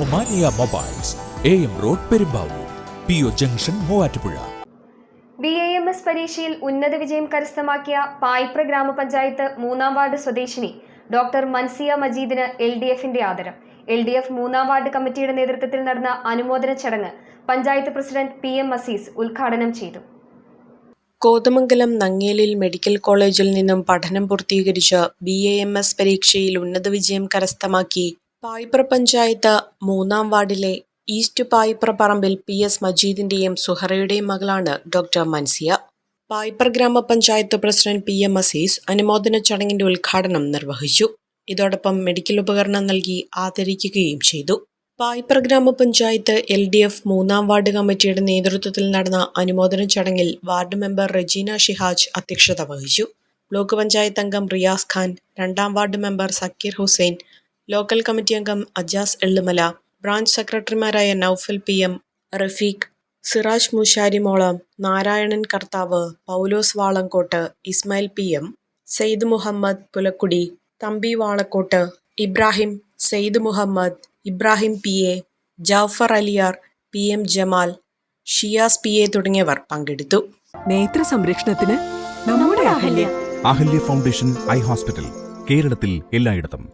Omania mobiles A M road Perumbavoor P O junction Muvattupuzha. B A M S പരീക്ഷയിൽ ഉന്നത വിജയം കരസ്ഥമാക്കിയ പായിപ്ര ഗ്രാമപഞ്ചായത്ത് മൂന്നാം വാർഡ് സ്വദേശിനി ഡോക്ടർ മൻസിയ മജീദിന് എൽ ഡി എഫിന്റെ ആദരം. എൽ ഡി എഫ് മൂന്നാം വാർഡ് കമ്മിറ്റിയുടെ നേതൃത്വത്തിൽ നടന്ന അനുമോദന ചടങ്ങ് panchayat president P M Azeez ഉദ്ഘാടനം ചെയ്തു. കോതമംഗലം നങ്ങേലിൽ മെഡിക്കൽ കോളേജിൽ നിന്നും പഠനം പൂർത്തീകരിച്ച് ബി എ എം എസ് പരീക്ഷയിൽ ഉന്നത വിജയം കരസ്ഥമാക്കി പായിപ്ര പഞ്ചായത്ത് മൂന്നാം വാർഡിലെ east Payipra Parambil P S മജീദിന്റെയും സുഹറയുടെയും മകളാണ് ഡോക്ടർ മൻസിയ. പായിപ്ര ഗ്രാമപഞ്ചായത്ത് പ്രസിഡന്റ് പി എം അസീസ് അനുമോദന ചടങ്ങിന്റെ ഉദ്ഘാടനം നിർവഹിച്ചു. ഇതോടൊപ്പം മെഡിക്കൽ ഉപകരണം നൽകി ആദരിക്കുകയും ചെയ്തു. പായിപ്ര ഗ്രാമപഞ്ചായത്ത് എൽ ഡി എഫ് മൂന്നാം വാർഡ് കമ്മിറ്റിയുടെ നേതൃത്വത്തിൽ നടന്ന അനുമോദന ചടങ്ങിൽ വാർഡ് മെമ്പർ റെജീന ഷിഹാജ് അധ്യക്ഷത വഹിച്ചു. ബ്ലോക്ക് പഞ്ചായത്ത് അംഗം റിയാസ് ഖാൻ രണ്ടാം ward member Sakeer Hussain local committee അംഗം അജാസ് എള്ളുമല ബ്രാഞ്ച് സെക്രട്ടറിമാരായ Noufal P M Rafeeq Siraj Musharimolam Narayanan Karthav Paulose Valankottu Ismail P M Saeed Muhammad Pulakkudi Thampi Valakkottu Ibrahim Saeed Muhammad Ibrahim P A Jaffer Aliyar P M Jamal Shiyas P A തുടങ്ങിയവർ പങ്കെടുത്തു. നേത്ര സംരക്ഷണത്തിന് നമ്മുടെ Ahalya. Ahalya foundation eye hospital കേരളത്തിൽ എല്ലായിടത്തും.